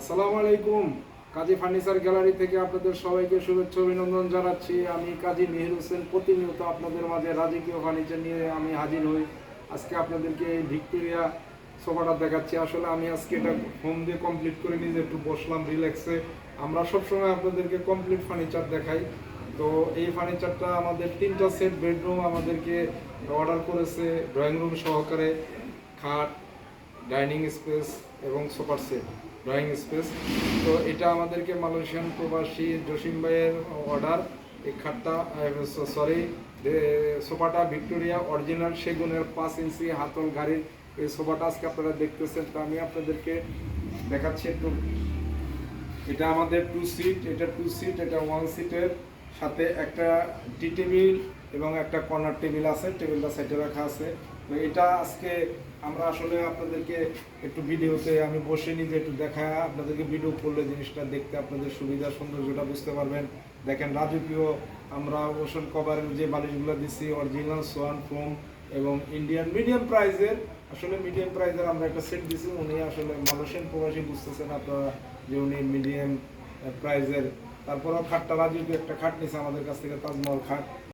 আসসালামু আলাইকুম। কাজী furniture gallery থেকে আপনাদের সবাইকে শুভেচ্ছা অভিনন্দন জানাচ্ছি। আমি কাজী মেহের হোসেন, প্রতিনিয়ত আপনাদের মাঝে রাজকীয় ফার্নিচার নিয়ে আমি হাজির হই। আজকে আপনাদেরকে এই ভিক্টোরিয়া সোফাটা দেখাচ্ছি। আসলে আমি আজকে এটা হোম দিয়ে কমপ্লিট করে নিজে একটু বসলাম রিল্যাক্সে আমরা সবসময় আপনাদেরকে কমপ্লিট ফার্নিচার দেখাই। তো এই ফার্নিচারটা আমাদের তিনটা সেট বেডরুম আমাদেরকে অর্ডার করেছে ড্রয়িং রুম সহকারে। খাট ডাইনিং স্পেস এবং সোফার সেট ড্রয়িং স্পেস। তো এটা আমাদেরকে মালয়েশিয়ান প্রবাসী জসিম ভাইয়ের অর্ডার এই খাটটা সরি সোফাটা ভিক্টোরিয়া অরিজিনাল সেগুনের পাঁচ ইঞ্চি হাতল গাড়ির এই সোফাটা আজকে আপনারা দেখতেছেন। তো আমি আপনাদেরকে দেখাচ্ছি একটু। এটা আমাদের টু সিট এটা টু সিট এটা ওয়ান সিটের সাথে একটা টি টেবিল এবং একটা কর্নার টেবিল আছে টেবিলটা সাইডে রাখা আছে। তো এটা আজকে আমরা আসলে আপনাদেরকে একটু ভিডিওতে আমি বসে নিজে একটু দেখা, আপনাদেরকে ভিডিও করলে জিনিসটা দেখতে আপনাদের সুবিধা, সৌন্দর্যটা বুঝতে পারবেন। দেখেন রাজকীয়, আমরা ওশন কভারের যে বালিশগুলো দিচ্ছি অরিজিনাল সোয়ান ফোম এবং ইন্ডিয়ান মিডিয়াম প্রাইজের আসলে মিডিয়াম প্রাইজের আমরা একটা সেট দিছি, উনি আসলে মালয়েশিয়ান প্রবাসী বুঝতেছেন আপনারা যে উনি মিডিয়াম প্রাইজের তারপরেও খাটটা রাজকীয় একটা খাট নিছে, আমাদের কাছ থেকে তাজমহল খাট।